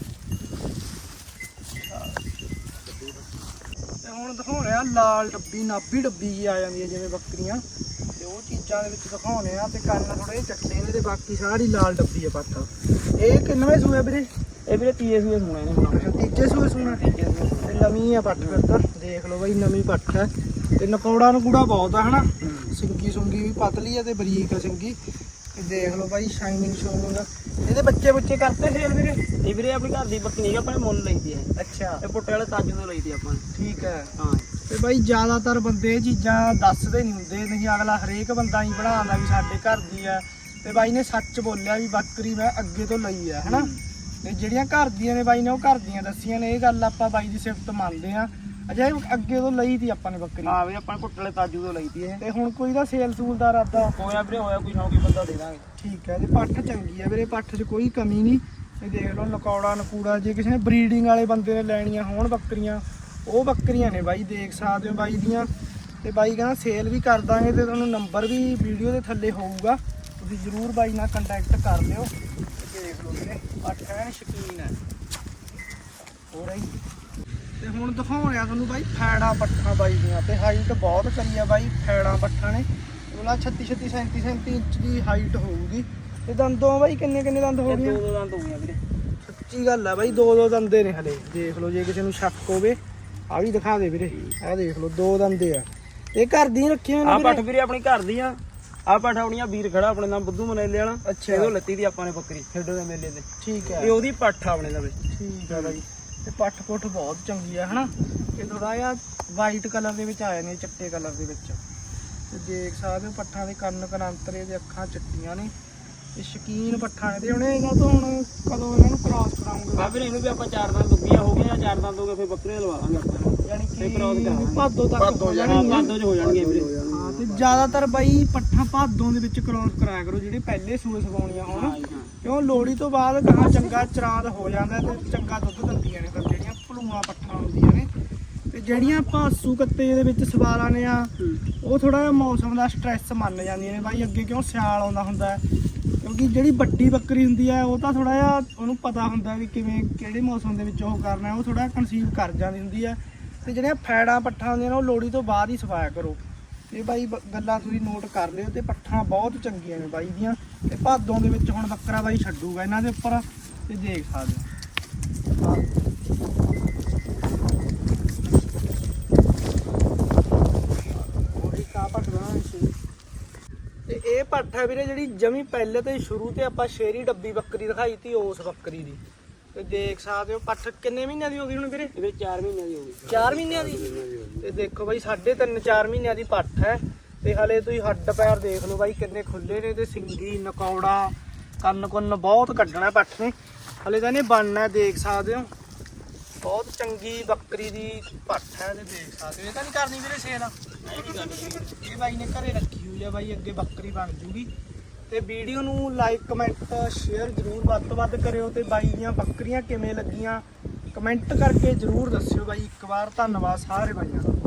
ਤੇ ਹੁਣ ਦਿਖਾਉਣੇ ਆ, ਲਾਲ ਡੱਬੀ, ਨਾਭੀ ਡੱਬੀ ਜੀ ਆ ਜਾਂਦੀ ਹੈ ਜਿਵੇਂ ਬੱਕਰੀਆਂ। ਤੇ ਉਹ ਚੀਜ਼ਾਂ ਦੇ ਵਿੱਚ ਦਿਖਾਉਣੇ ਆ ਤੇ ਕੰਨ ਥੋੜੇ ਚੱਟੇ ਨੇ ਤੇ ਬਾਕੀ ਸਾਰੀ ਲਾਲ ਡੱਬੀ ਹੈ ਪੱਠ ਇਹ ਕਿੰਨਵੇਂ ਸੂਏ ਵੀਰੇ? ਇਹ ਵੀਰੇ ਤੀਏ ਸੂਏ ਸੁਣਾ ਇਹਨੇ ਹੁਣ ਤੀਜੇ ਸੂਏ ਸੂਣਾ। ਤੇ ਨਵੀਂ ਆ ਪੱਠ ਫਿਰ ਦੇਖ ਲਓ ਬਾਈ ਨਵੀਂ ਪੱਠ ਹੈ। ਤੇ ਨਕੌੜਾ ਨਕੂੜਾ ਬਹੁਤ ਆ ਹਨਾ? ਸਿੰਗੀ ਸੁੰਗੀ ਵੀ ਪਤਲੀ ਆ ਤੇ ਬਰੀਕ ਆ ਸਿੰਗੀ। ਦੇਖ ਲਓ ਬਾਈ ਸ਼ਾਈਨਿੰਗ ਸ਼ੋਨਿੰਗ ਇਹਦੇ ਬੱਚੇ ਬੱਚੇ ਕਰਤੇ ਸੇਲ ਵੀਰੇ? ਇਹ ਵੀਰੇ ਆਪਣੀ ਘਰ ਦੀ ਬੱਕਰੀ ਨਹੀਂ ਗਾ, ਆਪਾਂ ਨੇ ਮੁੱਲ ਲਈ ਦੀ ਹੈ ਅੱਛਾ। ਇਹ ਪੁੱਟੇ ਵਾਲੇ ਤਾਜ ਤੋਂ ਲਈ ਦੀ ਆਪਾਂ ਨੇ। ਠੀਕ ਹੈ ਹਾਂ। ਤੇ ਬਾਈ ਜ਼ਿਆਦਾਤਰ ਬੰਦੇ ਇਹ ਚੀਜ਼ਾਂ ਦੱਸਦੇ ਨਹੀਂ ਹੁੰਦੇ। ਨਹੀਂ ਅਗਲਾ ਹਰੇਕ ਬੰਦਾ ਹੀ ਬਣਾਉਂਦਾ ਵੀ ਸਾਡੇ ਘਰ ਦੀ ਹੈ ਤੇ ਬਾਈ ਨੇ ਸੱਚ ਬੋਲਿਆ ਵੀ ਬੱਕਰੀ ਮੈਂ ਅੱਗੇ ਤੋਂ ਲਈ ਹੈ ਹਨਾ? ਤੇ ਜਿਹੜੀਆਂ ਘਰ ਦੀਆਂ ਨੇ ਬਾਈ ਨੇ ਉਹ ਘਰ ਦੀਆਂ ਦੱਸੀਆਂ ਨੇ ਇਹ ਗੱਲ ਆਪਾਂ ਬਾਈ ਦੀ ਸਿਫਤ ਮੰਨਦੇ ਆ ਅਜੇ ਅੱਗੇ ਤੋਂ ਲਈ ਤੀ ਆਪਾਂ ਨੇ ਬੱਕਰੀ। ਹਾਂ ਵੀਰੇ ਆਪਾਂ ਨੇ ਪੁੱਟੇ ਵਾਲੇ ਤਾਜੂ ਤੋਂ ਲਈ ਦੀ ਇਹ। ਤੇ ਹੁਣ ਕੋਈ ਦਾ ਸੇਲ ਸੂਲ ਦਾ ਇਰਾਦਾ। ਹੋਇਆ ਵੀਰੇ ਹੋਇਆ ਕੋਈ ਸ਼ੌਂਕੀ ਬੰਦਾ ਦੇ ਦਾਂਗੇ। ਠੀਕ ਹੈ ਤੇ ਪੱਠ ਚੰਗੀ ਹੈ ਵੀਰੇ ਪੱਠ 'ਚ ਕੋਈ ਕਮੀ ਨਹੀਂ। ਇਹ ਦੇਖ ਲਓ ਨਕੌੜਾ ਨਕੂੜਾ ਜੇ ਕਿਸੇ ਨੇ ਬਰੀਡਿੰਗ ਵਾਲੇ ਬੰਦੇ ਨੇ ਲੈਣੀਆਂ ਹੋਣ ਬੱਕਰੀਆਂ ਉਹ ਬੱਕਰੀਆਂ ਨੇ ਬਾਈ ਦੇਖ ਸਕਦੇ ਹੋ ਬਾਈ ਦੀਆਂ। ਤੇ ਬਾਈ ਕਹਿੰਦਾ ਸੇਲ ਵੀ ਕਰ ਦਾਂਗੇ ਤੇ ਤੁਹਾਨੂੰ ਨੰਬਰ ਵੀ ਵੀਡੀਓ ਦੇ ਥੱਲੇ ਹੋਊਗਾ। ਤੁਸੀਂ ਜਰੂਰ ਬਾਈ ਨਾਲ ਕੰਟੈਕਟ ਕਰ ਲਿਓ। ਸ਼ਕੀਨ ਹੈ ਹੋਰ ਹੀ ਤੇ ਹੁਣ ਦਿਖਾਉਣਿਆ ਤੁਹਾਨੂੰ ਬਾਈ ਫੈੜਾ ਪੱਠਾ ਬਾਈ ਦੀਆਂ ਤੇ ਹਾਈਟ ਬਹੁਤ ਕਰੀ ਆ ਬਾਈ ਫੈੜਾ ਪੱਠਾ ਨੇ। ਉਹਨਾਂ 36 36 37 37 ਇੰਚ ਦੀ ਹਾਈਟ ਹੋਊਗੀ। ਤੇ ਦੰਦੋਂ ਬਾਈ ਕਿੰਨੇ ਕਿੰਨੇ ਦੰਦ ਹੋ ਗਏ ਦੋ ਦੋ ਦੰਦ ਹੋ ਵੀਰੇ। ਸੱਚੀ ਗੱਲ ਆ ਬਾਈ ਦੋ ਦੋ ਦੰਦੇ ਨੇ ਹਲੇ। ਦੇਖ ਲਓ ਜੇ ਕਿਸੇ ਨੂੰ ਸ਼ੱਕ ਹੋਵੇ ਆ ਵੀ ਦਿਖਾ ਦੇ ਵੀਰੇ। ਆਹ ਦੇਖ ਲਓ ਦੋ ਦੰਦੇ ਆ। ਇਹ ਘਰ ਦੀਆਂ ਰੱਖੀਆਂ ਆ ਨੇ ਪੱਠ ਵੀਰੇ ਆਪਣੀ ਘਰ ਦੀ ਆ ਆ ਪੱਠ ਆਪਣੀਆਂ ਵੀਰ ਖੜਾ ਆਪਣੇ ਨਾਮ ਬੁੱਧੂ ਮਨੇਲੇ ਵਾਲਾ। ਅੱਛਾ। ਇਹਦੋਂ ਲੱਤੀ ਦੀ ਆਪਾਂ ਨੇ ਬੱਕਰੀ ਖੇਡੋ ਦੇ ਮੇਲੇ ਤੇ। ਠੀਕ ਹੈ। ਇਹ ਉਹਦੀ ਪੱਠ ਆਪਣੇ ਲਵੇ। ਠੀਕ ਆ ਬਾਈ। ਤੇ ਪੱਠ ਪੁੱਠ ਬਹੁਤ ਚੰਗੀ ਆ ਹਨਾ? ਇਹ ਥੋੜਾ ਜਿਹਾ ਵਾਈਟ ਕਲਰ ਦੇ ਵਿੱਚ ਆਏ ਨੇ ਚਿੱਟੇ ਕਲਰ ਦੇ ਵਿੱਚ। ਤੇ ਦੇਖ ਸਕਦੇ ਹੋ ਪੱਠਾਂ ਦੇ ਕੰਨ ਕਨਾਂਤਰੇ ਦੇ ਅੱਖਾਂ ਚਿੱਟੀਆਂ ਨੇ ਤੇ ਸ਼ਕੀਨ ਪੱਠਾਂ ਨੇ ਤੇ ਉਹਨੇ ਇਹਨਾਂ ਤੋਂ ਹੁਣ ਕਦੋਂ ਇਹਨਾਂ ਨੂੰ ਕ੍ਰਾਸ ਕਰਾਉਂਗੇ। ਬਾ ਵੀਰੇ ਇਹਨੂੰ ਵੀ ਆਪਾਂ ਚਾਰ ਦੰਦ ਦੁੱਗੀਆਂ ਹੋ ਗਈਆਂ ਚਾਰ ਦੰਦ ਹੋ ਗਏ ਫਿਰ ਬੱਕਰੀਆਂ ਲਵਾ ਦਾਂਗੇ ਆਪਾਂ ਨੂੰ ਯਾਨੀ ਤੇ cross ਕਿ ਕਰਾਵਾਂਗੇ। ਭਾਦੋ ਤੱਕ ਭਾਦੋ ਹੋ ਹਾਂ ਜਾਣਗੀਆਂ ਭਾਦੋ ਚ ਹੋ ਜਾਣਗੇ ਵੀਰੇ। ਹਾਂ ਤੇ ਜ਼ਿਆਦਾਤਰ ਬਾਈ ਪੱਠਾਂ ਭਾਦੋਂ ਦੇ ਵਿੱਚ ਕ੍ਰਾਸ ਕਰਾਇਆ ਕਰੋ ਜਿਹੜੇ ਪਹਿਲੇ ਸੂਏ ਸਵਾਉਣੀਆਂ ਹਾਂ ਹੋਣ ਹਾਂ। ਕਿਉਂ ਲੋੜੀ ਤੋਂ ਬਾਅਦ ਗਾਂ ਚੰਗਾ ਚਰਾਂਦ ਹੋ ਜਾਂਦਾ ਤੇ ਚੰਗਾ ਦੁੱਧ ਦਿੰਦੀਆਂ ਨੇ ਫਿਰ ਜਿਹੜੀਆਂ ਭਲੂਆਂ ਪੱਠਾਂ ਹੁੰਦੀਆਂ ਨੇ। ਤੇ ਜਿਹੜੀਆਂ ਅਸੂ ਕੱਤੇ ਦੇ ਵਿੱਚ ਸਵਾ ਲਾਨੇ ਆ ਉਹ ਥੋੜਾ ਜਿਹਾ ਮੌਸਮ ਦਾ ਸਟ੍ਰੈਸ ਮੰਨ ਜਾਂਦੀਆਂ ਨੇ। ਬਾਈ ਅੱਗੇ ਕਿਉਂ ਸਿਆਲ ਆਉਂਦਾ ਹੁੰਦਾ ਹੈ? ਕਿਉਂਕਿ ਜਿਹੜੀ ਵੱਡੀ ਬੱਕਰੀ ਹੁੰਦੀ ਹੈ ਉਹ ਤਾਂ ਥੋੜਾ ਜਿਹਾ ਉਹਨੂੰ ਪਤਾ ਹੁੰਦਾ ਵੀ ਕਿਵੇਂ ਕਿਹੜੇ ਮੌਸਮ ਦੇ ਵਿੱਚ ਉਹ ਕਰਨਾ ਹੈ, ਉਹ ਥੋੜਾ ਕਨਸੀਵ ਕਰ ਜਾਂਦੀ ਹੁੰਦੀ ਹੈ ਤੇ ਜਿਹੜੀਆਂ ਫੈੜਾਂ ਪੱਠਾਂ ਹੁੰਦੀਆਂ ਨੇ ਉਹ ਲੋੜੀ ਤੋਂ ਬਾਅਦ ਹੀ ਸਫਾਇਆ ਕਰੋ। ਇਹ ਬਾਈ ਬ- ਗੱਲਾਂ ਤੁਸੀਂ ਨੋਟ ਕਰ ਲਿਓ ਤੇ ਪੱਠਾਂ ਬਹੁਤ ਚੰਗੀਆਂ ਨੇ ਬਾਈ ਦੀਆਂ। ਤੇ ਭਾਦੋਂ ਦੇ ਵਿੱਚ ਹੁਣ ਬੱਕਰਾ ਬਾਈ ਛੱਡੂਗਾ ਇਹਨਾਂ ਦੇ ਉੱਪਰ ਤੇ ਦੇਖ ਸਕਦੇ ਹੋ ਆਹ ਉਹੀ ਕਾ ਪੱਟ ਬਣਾ ਸੀ ਤੇ ਇਹ ਪੱਠ ਹੈ ਵੀਰੇ ਜਿਹੜੀ ਜਮੀ ਪਹਿਲੇ ਤੋਂ ਹੀ ਸ਼ੁਰੂ ਤੇ ਆਪਾਂ ਸ਼ੇਰੀ ਡੱਬੀ ਬੱਕਰੀ ਦਿਖਾਈ ਤੀ ਉਸ ਬੱਕਰੀ ਦੀ। ਤੇ ਦੇਖ ਸਕਦੇ ਹੋ ਪੱਠ ਕਿੰਨੇ ਮਹੀਨਿਆਂ ਦੀ ਹੋ ਗਈ ਹੁਣ ਵੀਰੇ? ਇਹਦੇ 4 ਮਹੀਨੇ ਦੀ ਹੋ ਗਈ। 4 ਮਹੀਨਿਆਂ ਦੀ? ਤੇ ਦੇਖੋ ਬਾਈ 3.5 4 ਮਹੀਨਿਆਂ ਦੀ ਪੱਠ ਹੈ। ਤੇ ਹਲੇ ਤੁਸੀਂ ਹੱਡ ਪੈਰ ਦੇਖ ਲਓ ਬਾਈ ਕਿੰਨੇ ਖੁੱਲੇ ਨੇ ਤੇ ਸਿੰਗੀ ਨਕੌੜਾ ਕੰਨ ਕੁੰਨ ਬਹੁਤ ਕੱਢਣਾ ਪੱਠ ਨੇ। ਹਲੇ ਤਾਂ ਇਹਨੇ ਬਣਨਾ ਦੇਖ ਸਕਦੇ ਹੋ। ਬਹੁਤ ਚੰਗੀ ਬੱਕਰੀ ਦੀ ਪੱਠ ਹੈ ਤੇ ਦੇਖ ਸਕਦੇ ਹੋ। ਇਹ ਤਾਂ ਨਹੀਂ ਕਰਨੀ ਵੀਰੇ ਸੇਲ। ਇਹ ਬਾਈ ਨੇ ਘਰੇ ਰੱਖੀ ਹੋਈ ਆ ਬਾਈ, ਅੱਗੇ ਬੱਕਰੀ ਬਣ ਜੂਗੀ। ਤੇ ਵੀਡੀਓ ਨੂੰ ਲਾਈਕ ਕਮੈਂਟ ਸ਼ੇਅਰ ਜਰੂਰ ਵੱਧ ਤੋਂ ਵੱਧ ਕਰਿਓ ਤੇ ਬਾਈ ਦੀਆਂ ਬੱਕਰੀਆਂ ਕਿਵੇਂ ਲੱਗੀਆਂ। ਕਮੈਂਟ ਕਰਕੇ ਜਰੂਰ ਦੱਸਿਓ ਬਾਈ। ਇੱਕ ਵਾਰ ਧੰਨਵਾਦ ਸਾਰੇ ਬਾਈਆਂ ਦਾ।